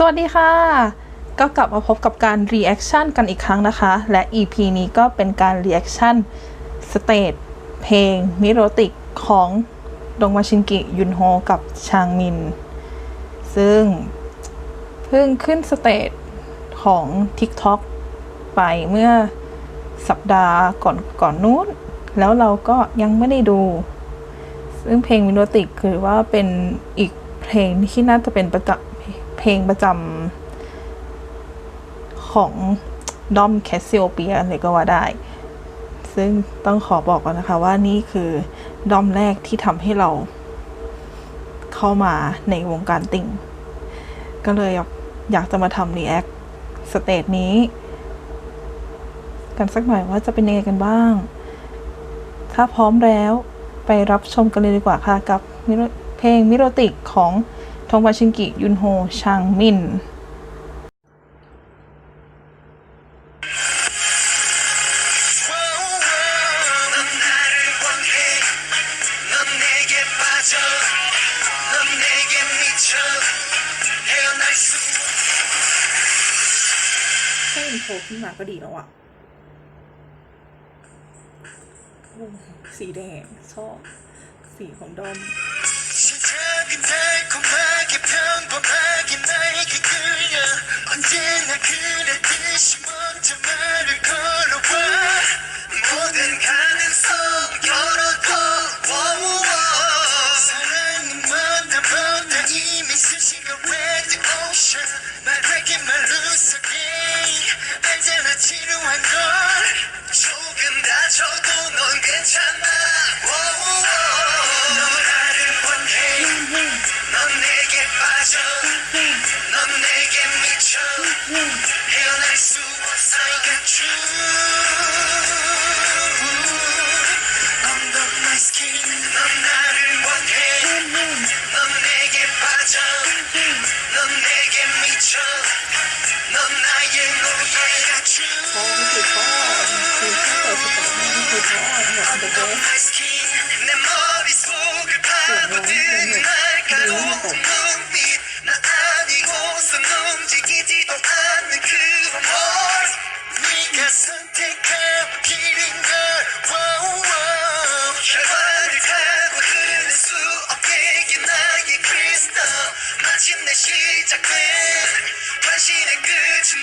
สวัสดีค่ะ ก็กลับมาพบกับการ reaction กันอีกครั้งนะคะ และ EP นี้ก็เป็นการ reaction สเตจเพลงมิโรติกของดงมาชินกิ ยุนโฮกับชางมิน ซึ่งเพิ่งขึ้นสเตจของ TikTok ไปเมื่อสัปดาห์ก่อนก่อนนู้น แล้วเราก็ยังไม่ได้ดู ซึ่งเพลงมิโรติกคือว่าเป็นอีกเพลงที่น่าจะเป็นประจำ เพลงประจำของดอมแคสซิโอเปียเลยก็ว่าได้ ซึ่งต้องขอบอกก่อนนะคะว่านี่คือดอมแรกที่ทำให้เรา เข้ามาในวงการติ่ง ก็เลยอยากจะมาทำรีแอคสเตจนี้ กันสักหน่อยว่าจะเป็นยังไงกันบ้าง ถ้าพร้อมแล้วไปรับชมกันเลยดีกว่าค่ะกับเพลงมิโรติกของ ทงวาชิงกิ ยุนโฮ ชางมิน แค่อินโทรขึ้นมาก็ดีแล้วอะสีแดง ชอบ สีของดอม 빠져 넌 내게 미쳐 헤어날 수 없어 I got you 시작된 관심의 끝은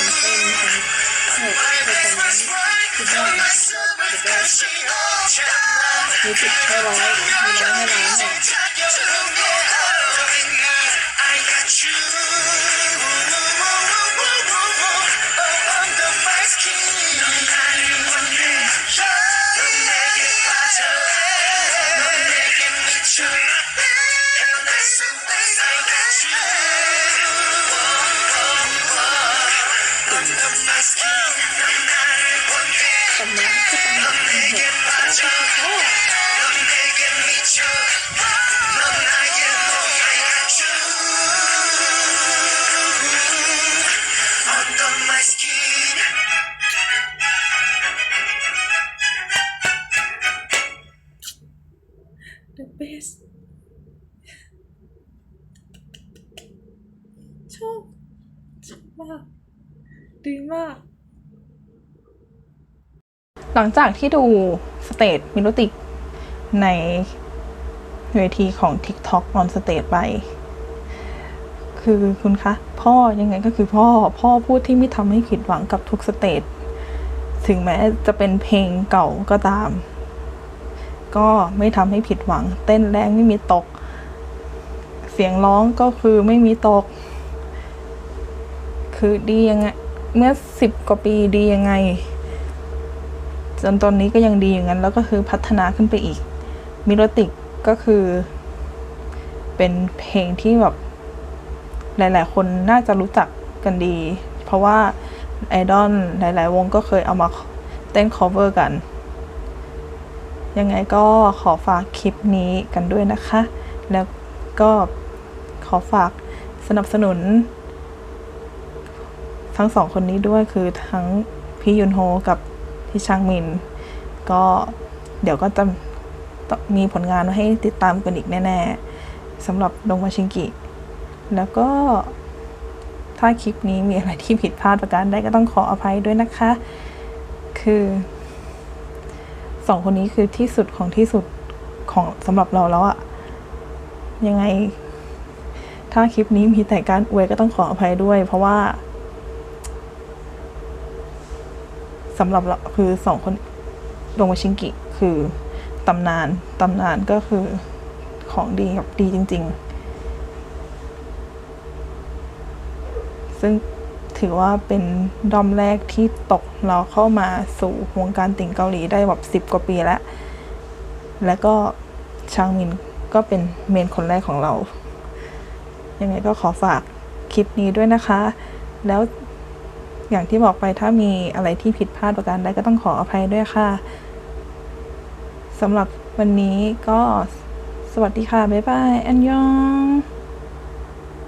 งทั้งการเต้นทั้งแบบเพอร์ฟอร์แมนซ์คือว่าเด็กได้มีสิบให้ร้อยมีร้อยให้ล้านเนี่ย the best ชอบมาก ดีมาก หลังจากที่ดูสเตจมิโลติกในเวทีของ TikTok on stage ไป คือคุณคะ พ่อยังไงก็คือพ่อพ่อพูดที่ไม่ทำให้ผิดหวังกับทุกสเตจถึงแม้จะเป็นเพลงเก่าก็ตาม ก็ไม่ทำให้ผิดหวัง เต้นแรงไม่มีตก เสียงร้องก็คือไม่มีตก คือดียังไง เมื่อสิบกว่าปีดียังไง จนตอนนี้ก็ยังดีอย่างนั้น แล้วก็คือพัฒนาขึ้นไปอีก มิโรติกก็คือ เป็นเพลงที่แบบหลาย ๆ คนน่าจะรู้จักกันดี เพราะว่าไอดอลหลาย ๆ วงก็เคยเอามาเต้น cover กัน ยังไงก็ขอฝากคลิปนี้กันด้วยนะคะ แล้วก็ขอฝากสนับสนุน ทั้งสองคนนี้ด้วยคือทั้งพี่ยุนโฮกับพี่ชางมิน ก็เดี๋ยวก็จะมีผลงานให้ติดตามกันอีกแน่ ๆสำหรับดงวาชิงกิ แล้วก็ถ้าคลิปนี้มีอะไรที่ผิดพลาดประการใดก็ต้องขออภัยด้วยนะคะ คือสองคนนี้คือที่สุดของที่สุดของสำหรับเราแล้วอะยังไง ถ้าคลิปนี้มีแต่การอวยก็ต้องขออภัยด้วย เพราะว่า สำหรับเราคือสองคนดงวาชิงกิคือตำนานตำนานก็คือของดีกับดีจริง ๆ ซึ่งถือว่าเป็นดอมแรกที่ตกเราเข้ามาสู่วงการติ่งเกาหลีได้แบบสิบกว่าปีแล้ว แล้วก็ชางมินก็เป็นเมนคนแรกของเรา ยังไงก็ขอฝากคลิปนี้ด้วยนะคะ แล้ว อย่างที่บอกไปถ้ามีอะไรที่ผิดพลาดประการใดก็ต้องขออภัยด้วยค่ะสำหรับวันนี้ก็สวัสดีค่ะ บ๊ายบาย อันยอง